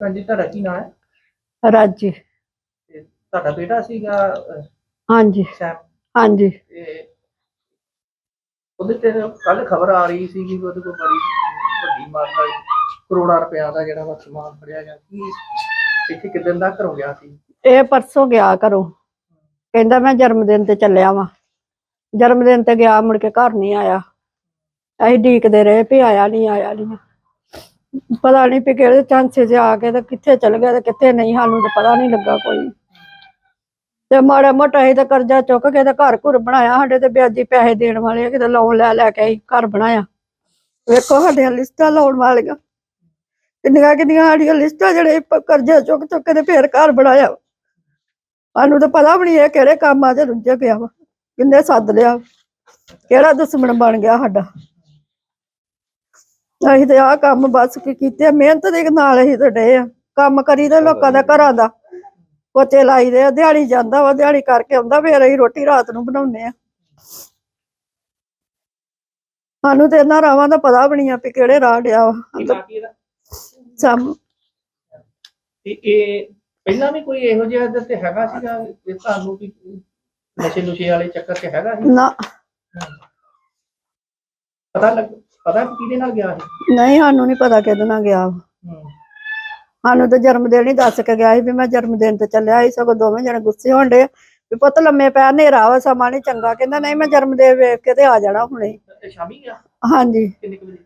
ਹਾਂਜੀ ਤੁਹਾਡਾ ਕੀ ਨਾਮ ਹੈ? ਰਾਜੀ। ਤੇ ਤੁਹਾਡਾ ਬੇਟਾ ਸੀਗਾ ਅਹ, ਹਾਂਜੀ। ਸੈਮ? ਹਾਂਜੀ। ਤੇ ਉਹਦੇ ਤੇ ਕੱਲ ਖਬਰ ਆ ਰਹੀ ਸੀ ਕਿ ਉਹਦੇ ਕੋਲ ਬੜੀ ਵੱਡੀ ਮਾਤਰਾ ਕਰੋੜਾਂ ਰੁਪਇਆ ਦਾ ਜਿਹੜਾ ਵਾ ਸਮਾਨ ਫੜਿਆ ਗਿਆ। ਕੀ ਇੱਥੇ ਕਿਦਾਂ ਦਾ ਘਰੋਂ ਗਿਆ ਸੀ? ਇਹ ਪਰਸੋਂ ਗਿਆ ਘਰੋਂ। ਕਹਿੰਦਾ ਮੈਂ ਜਨਮ ਦਿਨ ਤੇ ਚੱਲਿਆ ਵਾਂ। ਜਨਮ ਦਿਨ ਤੇ ਗਿਆ ਮੁੜ ਕੇ ਘਰ ਨਹੀਂ ਆਇਆ। ਅਸੀਂ ਢੀਕਦੇ ਰਹੇ ਵੀ ਆਇਆ ਨਹੀਂ ਆਇਆ ਨਹੀਂ ਪਤਾ ਨਹੀਂ ਵੀ ਕਿਹੜੇ ਚਾਂਸੇ 'ਚ ਆ ਕੇ ਤੇ ਕਿੱਥੇ ਚਲ ਗਿਆ ਤੇ ਕਿੱਥੇ ਨਹੀਂ ਸਾਨੂੰ ਤਾਂ ਪਤਾ ਨਹੀਂ ਲੱਗਾ ਕੋਈ। ਤੇ ਮਾੜਾ ਮੋਟਾ ਅਸੀਂ ਤਾਂ ਕਰਜ਼ਾ ਚੁੱਕ ਕੇ ਤੇ ਘਰ ਘੁਰ ਬਣਾਇਆ ਸਾਡੇ ਤੇ ਵਿਆਜੀ ਪੈਸੇ ਦੇਣ ਵਾਲੇ ਆ, ਕਿਤੇ ਲੋਨ ਲੈ ਲੈ ਕੇ ਅਸੀਂ ਘਰ ਬਣਾਇਆ। ਵੇਖੋ ਸਾਡੀਆਂ ਲਿਸਟਾਂ ਲਾਉਣ ਵਾਲੀਆਂ। ਕਿੰਨੀਆਂ ਕਿੰਨੀਆਂ ਸਾਡੀਆਂ ਲਿਸਟਾਂ ਜਿਹੜੇ ਪ- ਕਰਜ਼ਾ ਚੁੱਕ ਚੁੱਕ ਕੇ ਤੇ ਫੇਰ ਘਰ ਬਣਾਇਆ। ਸਾਨੂੰ ਤਾਂ ਪਤਾ ਵੀ ਨਹੀਂ ਇਹ ਕਿਹੜੇ ਕੰਮਾਂ 'ਚ ਰੁੱਝ ਗਿਆ ਵਾ ਕਿੰਨੇ ਸੱਦ ਲਿਆ ਕਿਹੜਾ ਦੁਸ਼ਮਣ ਬਣ ਗਿਆ ਸਾਡਾ। ਅਸੀਂ ਤੇ ਆਹ ਕੰਮ ਬਸ ਕੀ ਕੀਤੇ ਮਿਹਨਤ ਦੇ ਨਾਲ ਅਸੀਂ ਤੇ ਡੇ ਆ ਕੰਮ ਕਰੀਦੇ ਲੋਕਾਂ ਦਾ ਘਰਾਂ ਦਾ ਪੋਚੇ ਲਾਈਦੇ ਆ ਦਿਹਾੜੀ ਜਾਂਦਾ ਵਾ ਦਿਹਾੜੀ ਕਰਕੇ ਆਉਂਦਾ ਫੇਰ ਅਸੀਂ ਰੋਟੀ ਰਾਤ ਨੂੰ ਬਣਾਉਂਦੇ ਆ। ਸਾਨੂੰ ਤੇ ਇਹਨਾਂ ਰਾਵਾਂ ਦਾ ਪਤਾ ਵੀ ਨਹੀਂ ਆ ਵੀ ਕਿਹੜੇ ਰਾਹ ਡਿਆ ਵਾ ਕੀ ਨਾਂ ਕੀ ਇਹਦਾ ਸਮ ਤੇ ਇਹ ਪਹਿਲਾਂ ਵੀ ਕੋਈ ਇਹੋ ਜਿਹਾ ਤੇ ਹੈਗਾ ਸੀਗਾ ਇਹ ਤੁਹਾਨੂੰ ਵੀ ਨਸ਼ੇ ਨੁਸ਼ੇ ਵਾਲੇ ਚੱਕਰ 'ਚ ਹੈਗਾ ਸੀ? ਨਾ। ਪਤਾ ਲੱਗ ਪਤਾ ਵੀ ਕਿਹਦੇ ਨਾਲ ਗਿਆ ਸੀ? ਨਹੀਂ ਸਾਨੂੰ ਨਹੀਂ ਪਤਾ ਕਿਹਦੇ ਨਾਲ ਗਿਆ। ਵਾ। ਹੂੰ। ਸਾਨੂੰ ਤਾਂ ਜਨਮ ਦਿਨ ਹੀ ਦੱਸ ਕੇ ਗਿਆ ਸੀ ਵੀ ਮੈਂ ਜਨਮ ਦਿਨ ਤੇ ਚੱਲਿਆ ਸੀ। ਸਗੋਂ ਦੋਵੇਂ ਜਣੇ ਗੁੱਸੇ ਹੋਣ ਡੇ ਵੀ ਪੁੱਤ ਲੰਮੇ ਪੈ ਹਨੇਰਾ ਵਾ ਸਮਾਂ ਨੀ ਚੰਗਾ। ਕਹਿੰਦਾ ਨਹੀਂ ਮੈਂ ਜਨਮ ਦਿਨ ਵੇਖ ਕੇ ਤੇ ਆ ਜਾਣਾ ਹੁਣੇ। ਹੀ। ਤੇ ਸ਼ਾਮੀ ਗਿਆ? ਹਾਂਜੀ। ਕਿੰਨੇ ਕੁ ਵਜੇ?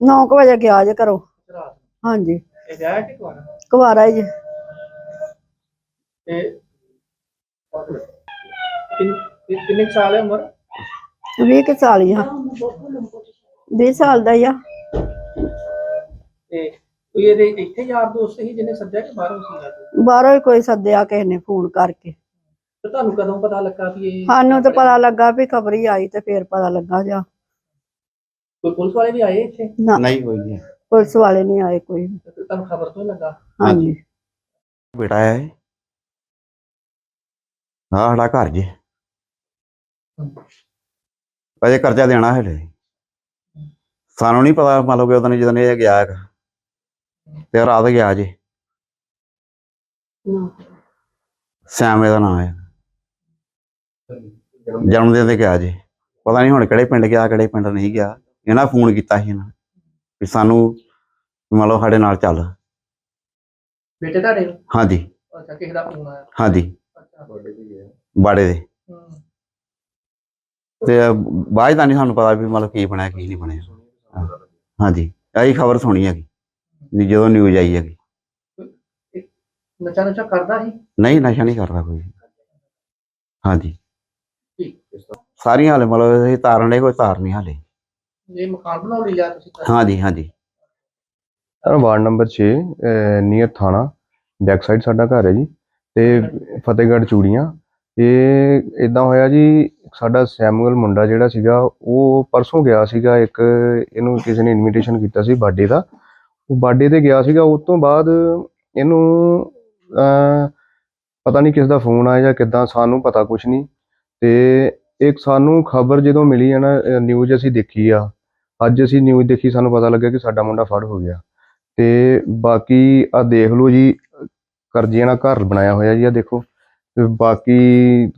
9 ਵਜੇ ਗਿਆ ਜੇ ਰਾਤ ਨੂੰ? ਹਾਂਜੀ। ਇਹ ਕਿ ਕੁਵਾਰਾ ਹੀ ਜੇ। ਤੇ ਕਿੰਨ- ਕਿੰਨ- ਕਿੰਨੇ ਕੁ ਸਾਲ ਹੈ ਉਮਰ? 20 ਕੁ ਸਾਲ ਹੀ ਆ। 20 ਸਾਲ ਦਾ ਆ। ਤੇ ਕੋਈ ਇਹਦੇ ਇੱਥੇ ਯਾਰ ਦੋਸਤ ਸੀ ਜਿਹਨੇ ਸੱਦਿਆ ਕਿ ਬਾਹਰੋਂ ਸੀਗਾ ਕੋਈ? ਬਾਹਰੋਂ ਹੀ ਕੋਈ ਸੱਦਿਆ ਕਿਸੇ ਨੇ ਫੋਨ ਕਰਕੇ। ਤੇ ਤੁਹਾਨੂੰ ਕਦੋਂ ਪਤਾ ਲੱਗਾ ਵੀ ਇਹ ਸਾਨੂੰ ਤਾਂ ਪਤਾ ਲੱਗਾ ਵੀ ਖਬਰ ਹੀ ਆਈ ਤੇ ਫੇਰ ਪਤਾ ਲੱਗਾ ਜਾ। ਕੋਈ ਪੁਲਿਸ ਵਾਲੇ ਵੀ ਆਏ ਇੱਥੇ? ਨਾ। ਨਹੀਂ ਕੋਈ ਨਹੀਂ। ਪੁਲਿਸ ਵਾਲੇ ਨਹੀਂ ਆਏ ਕੋਈ ਵੀ। ਤੇ ਤੁਹਾਨੂੰ ਖਬਰ ਤੋਂ ਹੀ ਲੱਗਾ? ਹਾਂਜੀ। ਬੇਟਾ ਹੈ। ਆਹ ਸਾਡਾ ਘਰ ਜੇ। ਅਜੇ ਕਰਜ਼ਾ ਦੇਣਾ ਹਲੇ। ਸਾਨੂੰ ਨਹੀਂ ਪਤਾ ਮੰਨ ਲਓ ਕਿ ਉਦੋਂ ਜਦੋਂ ਇਹ ਗਿਆ ਹੈਗਾ ਤੇ ਰਾਤ ਗਿਆ ਜੇ। ਸੈਮ ਇਹਦਾ ਨਾਮ ਹੈ। ਜਨਮ ਦਿਨ ਤੇ ਗਿਆ ਜੇ। ਪਤਾ ਨਹੀਂ ਹੁਣ ਕਿਹੜੇ ਪਿੰਡ ਗਿਆ ਕਿਹੜੇ ਪਿੰਡ ਨਹੀਂ ਗਿਆ। ਇਹਨਾਂ ਫੋਨ ਕੀਤਾ ਸੀ ਇਹਨਾਂ ਵੀ ਸਾਨੂੰ ਮੰਨ ਲਓ ਸਾਡੇ ਨਾਲ ਚੱਲ। ਬੇਟੇ ਤੁਹਾਡੇ ਨੂੰ? ਹਾਂਜੀ। ਅੱਛਾ ਕਿਸੇ ਦਾ ਫੋਨ ਆਇਆ? ਹਾਂਜੀ। ਅੱਛਾ। ਬਾੜੇ ਦੇ। ਤੇ। ਬਾਅਦ ਦਾ ਨਹੀਂ ਸਾਨੂੰ ਪਤਾ ਵੀ ਮਤਲਬ ਕੀ ਬਣਿਆ ਕੀ ਨਹੀਂ ਬਣਿਆ। ਹਾਂਜੀ ਆਹੀ ਖਬਰ ਸੁਣੀ ਹੈਗੀ ਵੀ ਜਦੋਂ ਨਿਊਜ਼ ਆਈ ਹੈਗੀ। ਨਚਾ ਨਚਾ ਕਰਦਾ ਸੀ? ਨਹੀਂ ਨਸ਼ਾ ਨਹੀਂ ਕਰਦਾ ਕੋਈ। ਹਾਂਜੀ। ਸਾਰੀਆਂ ਹਾਲੇ ਮਤਲਬ ਇਹ ਤਾਰਨ ਦੇ ਕੋਈ ਤਾਰ ਨਹੀਂ ਹਾਲੇ। ਇਹ ਮਕਾਨ ਬਣਾਉਣ ਲਈ ਲਿਆ ਤੁਸੀਂ ਤਾਂ? ਹਾਂਜੀ ਹਾਂਜੀ। ਸਰ ਵਾਰਡ ਨੰਬਰ 6 ਨੀਅਰ ਥਾਣਾ ਬੈਕ ਸਾਈਡ ਸਾਡਾ ਘਰ ਹੈ ਜੀ ਤੇ ਫਤਿਹਗੜ੍ਹ ਚੂੜੀਆਂ ਇਹ ਇਦਾਂ ਹੋਇਆ ਜੀ, ਸਾਡਾ ਸੈਮੂਅਲ ਮੁੰਡਾ ਜਿਹੜਾ ਸੀਗਾ, ਉਹ ਪਰਸੋਂ ਗਿਆ ਸੀਗਾ ਇੱਕ, ਇਹਨੂੰ ਕਿਸੇ ਨੇ ਇਨਵੀਟੇਸ਼ਨ ਕੀਤਾ ਸੀ ਬਰਥਡੇ ਦਾ। ਉਹ ਬਰਥਡੇ ਤੇ ਗਿਆ ਸੀਗਾ, ਉਸ ਤੋਂ ਬਾਅਦ ਇਹਨੂੰ ਪਤਾ ਨਹੀਂ ਕਿਸ ਦਾ ਫੋਨ ਆਇਆ ਜਾਂ ਕਿੱਦਾਂ, ਸਾਨੂੰ ਪਤਾ ਕੁਝ ਨਹੀਂ। ਤੇ ਇੱਕ ਸਾਨੂੰ ਖਬਰ ਜਦੋਂ ਮਿਲੀ ਹੈ ਨਾ ਨਿਊਜ਼ ਅਸੀਂ ਦੇਖੀ ਆ। ਅੱਜ ਅਸੀਂ ਨਿਊਜ਼ ਦੇਖੀ, ਸਾਨੂੰ ਪਤਾ ਲੱਗਿਆ ਕਿ ਸਾਡਾ ਮੁੰਡਾ ਫੜ ਹੋ ਗਿਆ। ਤੇ ਬਾਕੀ ਆ ਦੇਖ ਲਓ ਜੀ ਕਰਜ਼ੇ ਨਾਲ ਘਰ ਬਣਾਇਆ ਹੋਇਆ ਜੀ ਆ ਦੇਖੋ। ਤੇ ਬਾਕੀ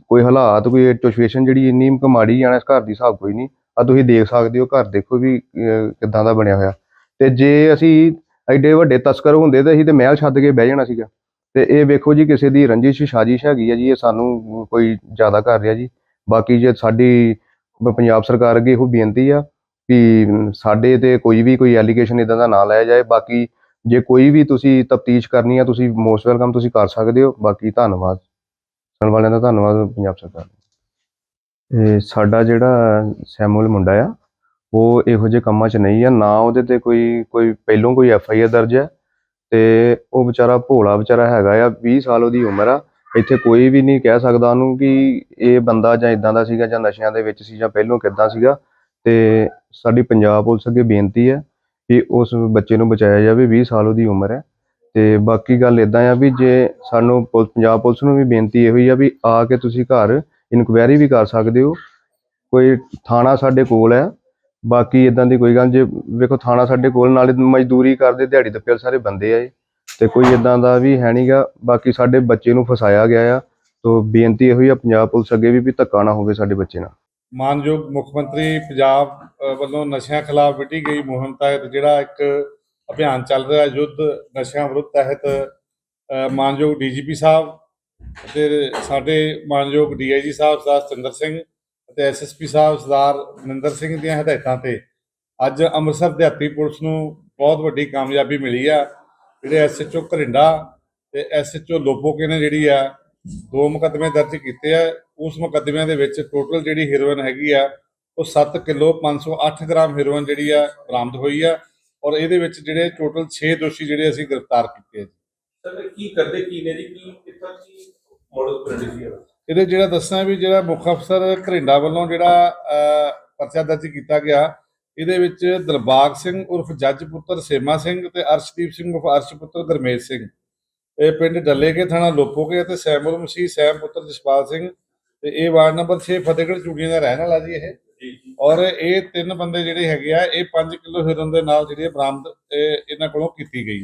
ਕੋਈ ਹਾਲਾਤ ਕੋਈ ਸਿਚੁਏਸ਼ਨ ਜਿਹੜੀ ਇੰਨੀ ਕੁ ਮਾੜੀ ਆ ਨਾ ਇਸ ਘਰ ਦੀ ਹਿਸਾਬ ਕੋਈ ਨਹੀਂ। ਆ ਤੁਸੀਂ ਦੇਖ ਸਕਦੇ ਹੋ ਘਰ ਦੇਖੋ ਵੀ ਅਹ, ਕਿੱਦਾਂ ਦਾ ਬਣਿਆ ਹੋਇਆ। ਤੇ ਜੇ ਅਸੀਂ ਐਡੇ ਵੱਡੇ ਤਸਕਰ ਹੁੰਦੇ ਤਾਂ ਅਸੀਂ ਤੇ ਮਹਿਲ ਛੱਡ ਕੇ ਬਹਿ ਜਾਣਾ ਸੀਗਾ। ਤੇ ਇਹ ਵੇਖੋ ਜੀ ਕਿਸੇ ਦੀ ਰੰਜਿਸ਼ ਸਾਜ਼ਿਸ਼ ਹੈਗੀ ਆ ਜੀ ਇਹ ਸਾਨੂੰ ਕੋਈ ਜ਼ਿਆਦਾ ਕਰ ਰਿਹਾ ਜੀ। ਬਾਕੀ ਜੇ ਸਾਡੀ ਪ- ਪੰਜਾਬ ਸਰਕਾਰ ਅੱਗੇ ਇਹੋ ਬੇਨਤੀ ਆ ਵੀ ਸਾਡੇ ਤੇ ਕੋਈ ਵੀ ਕੋਈ ਐਲੀਗੇਸ਼ਨ ਇਦਾਂ ਦਾ ਨਾ ਲਾਇਆ ਜਾਏ। ਬਾਕੀ ਜੇ ਕੋਈ ਵੀ ਤੁਸੀਂ ਤਫਤੀਸ਼ ਕਰਨੀ ਆ ਤੁਸੀਂ ਮੋਸਟ ਵੈਲਕਮ ਤੁਸੀਂ ਕਰ ਸਕਦੇ ਹੋ। ਬਾਕੀ ਧੰਨਵਾਦ। ਸੁਣਨ ਵਾਲਿਆਂ ਦਾ ਧੰਨਵਾਦ ਪੰਜਾਬ ਸਰਕਾਰ ਦਾ। ਇਹ ਸਾਡਾ ਜਿਹੜਾ ਸੈਮੂਅਲ ਮੁੰਡਾ ਆ, ਉਹ ਇਹੋ ਜਿਹੇ ਕੰਮਾਂ 'ਚ ਨਹੀਂ ਆ, ਨਾ ਉਹਦੇ ਤੇ ਕੋਈ ਕੋਈ ਪਹਿਲੋਂ ਕੋਈ ਐਫ ਆਈ ਆਰ ਦਰਜ ਹੈ ਤੇ ਉਹ ਵਿਚਾਰਾ ਭੋਲਾ ਵਿਚਾਰਾ ਹੈਗਾ ਆ 20 ਸਾਲ ਉਹਦੀ ਉਮਰ ਆ, ਇੱਥੇ ਕੋਈ ਵੀ ਨਹੀਂ ਕਹਿ ਸਕਦਾ ਉਹਨੂੰ ਕਿ ਇਹ ਬੰਦਾ ਜਾਂ ਇਦਾਂ ਦਾ ਸੀਗਾ ਜਾਂ ਨਸ਼ਿਆਂ ਦੇ ਵਿੱਚ ਸੀ ਜਾਂ ਪਹਿਲੋਂ ਕਿੱਦਾਂ ਸੀਗਾ ਤੇ ਸਾਡੀ ਪੰਜਾਬ ਪੁਲਿਸ ਅੱਗੇ ਬੇਨਤੀ ਹੈ ਕਿ ਉਸ ਬੱਚੇ ਨੂੰ ਬਚਾਇਆ ਜਾਵੇ 20 ਸਾਲ ਉਹਦੀ ਉਮਰ ਹੈ ਤੇ ਬਾਕੀ ਗੱਲ ਇਦਾਂ ਆ ਵੀ ਜੇ ਸਾਨੂੰ ਪੁਲ- ਪੰਜਾਬ ਪੁਲਿਸ ਨੂੰ ਵੀ ਬੇਨਤੀ ਇਹੋ ਹੀ ਆ ਵੀ ਆ ਕੇ ਤੁਸੀਂ ਘਰ ਇਨਕੁਆਇਰੀ ਵੀ ਕਰ ਸਕਦੇ ਹੋ। ਕੋਈ ਥਾਣਾ ਸਾਡੇ ਕੋਲ ਹੈ ਬਾਕੀ ਇਦਾਂ ਦੀ ਕੋਈ ਗੱਲ ਜੇ ਵੇਖੋ ਥਾਣਾ ਸਾਡੇ ਕੋਲ ਨਾਲੇ ਮਜ਼ਦੂਰੀ ਕਰਦੇ ਦਿਹਾੜੀ ਦੱਪੇ ਵਾਲੇ ਸਾਰੇ ਬੰਦੇ ਆ ਇਹ। ਤੇ ਕੋਈ ਇਦਾਂ ਦਾ ਵੀ ਹੈ ਨਹੀਂਗਾ ਬਾਕੀ ਸਾਡੇ ਬੱਚੇ ਨੂੰ ਫਸਾਇਆ ਗਿਆ ਆ ਤੋ ਬੇਨਤੀ ਇਹੋ ਹੀ ਆ ਪੰਜਾਬ ਪੁਲਿਸ ਅੱਗੇ ਵੀ ਵੀ ਧੱਕਾ ਨਾ ਹੋਵੇ ਸਾਡੇ ਬੱਚੇ ਨਾਲ। ਮਾਨਯੋਗ ਮੁੱਖ ਮੰਤਰੀ ਪੰਜਾਬ ਅ, ਵੱਲੋਂ ਨਸ਼ਿਆਂ ਖਿਲਾਫ ਵਿੱਢੀ ਗਈ ਮੁਹਿੰਮ ਤਹਿਤ ਜਿਹੜਾ ਇੱਕ ਅਭਿਆਨ ਚੱਲ ਰਿਹਾ ਯੁੱਧ ਨਸ਼ਿਆਂ ਵਿਰੁੱਧ ਤਹਿਤ ਅ, ਮਾਨਯੋਗ ਡੀਜੀਪੀ ਸਾਹਿਬ ਅਤੇ ਸਾਡੇ ਮਾਨਯੋਗ ਡੀਆਈਜੀ ਸਾਹਿਬ ਸਰਦਾਰ ਸਤਿੰਦਰ ਸਿੰਘ ਅਤੇ ਐਸਐਸਪੀ ਸਾਹਿਬ ਸਰਦਾਰ ਮਨਿੰਦਰ ਸਿੰਘ ਦੀਆਂ ਹਦਾਇਤਾਂ ਤੇ ਅੱਜ ਅੰਮ੍ਰਿਤਸਰ ਦਿਹਾਤੀ ਪੁਲਿਸ ਨੂੰ ਬਹੁਤ ਵੱਡੀ ਕਾਮਯਾਬੀ ਮਿਲੀ ਆ। ਜਿਹੜੇ ਐਸਐਚਓ ਘਰਿੰਡਾ ਤੇ ਐਸਐਚਓ ਲੋਪੋਕੇ ਨੇ ਜਿਹੜੀ ਆ ਦੋ ਮੁਕੱਦਮੇ ਦਰਜ ਕੀਤੇ ਆ। ਉਸ ਮੁਕੱਦਮਿਆਂ ਦੇ ਵਿੱਚ ਟੋਟਲ ਜਿਹੜੀ ਹੀਰੋਇਨ ਹੈਗੀ ਆ ਉਹ 7 ਕਿਲੋ 508 ਗ੍ਰਾਮ ਹੀਰੋਇਨ ਜਿਹੜੀ ਆ ਬਰਾਮਦ ਹੋਈ ਆ। ਔਰ ਇਹਦੇ ਵਿੱਚ ਜਿਹੜੇ ਟੋਟਲ 6 ਦੋਸ਼ੀ ਜਿਹੜੇ ਅਸੀਂ ਗ੍ਰਿਫਤਾਰ ਕੀਤੇ ਸਰ ਕੀ ਕਰਦੇ ਕੀ ਨੇ ਜੀ? ਕੀ ਕਿੱਥੋਂ ਕੀ ਮੋਡਲ ਪ੍ਰੈਕਟਿਸ ਹੈ ਇਹਦੇ ਜਿਹੜਾ ਦੱਸਣਾ ਵੀ ਜਿਹੜਾ ਮੁੱਖ ਅਫਸਰ ਘਰਿੰਡਾ ਵੱਲੋਂ ਜਿਹੜਾ ਪਰਚਾ ਦਰਜ ਕੀਤਾ ਗਿਆ ਇਹਦੇ ਵਿੱਚ ਦਿਲਬਾਗ ਸਿੰਘ ਉਰਫ ਜੱਜ ਪੁੱਤਰ ਸੇਮਾ ਸਿੰਘ ਤੇ ਅਰਸ਼ਦੀਪ ਸਿੰਘ ਉਰਫ ਅਰਸ਼ ਪੁੱਤਰ ਗਰਮੇਜ ਸਿੰਘ। ਇਹ ਪਿੰਡ ਡੱਲੇਕੇ ਥਾਣਾ ਲੋਪੋਕੇ ਅਤੇ ਸੈਮੁਲ ਮਸੀਹ ਸੈਮ ਪੁੱਤਰ ਜਸਪਾਲ ਸਿੰਘ ਤੇ ਇਹ ਵਾਰਡ ਨੰਬਰ 6 ਫਤਿਹਗੜ੍ਹ ਚੂੜੀਆਂ ਦਾ ਰਹਿਣ ਵਾਲਾ ਜੀ ਇਹ। ਔਰ ਇਹ ਤਿੰਨ ਬੰਦੇ ਜਿਹੜੇ ਹੈਗੇ ਆ, ਇਹ 5 ਕਿਲੋ ਹੀਰਨ ਦੇ ਨਾਲ ਜਿਹੜੀ ਇਹ ਬਰਾਮਦ, ਇਹ ਇਹਨਾਂ ਕੋਲੋਂ ਕੀਤੀ ਗਈ ਹੈ।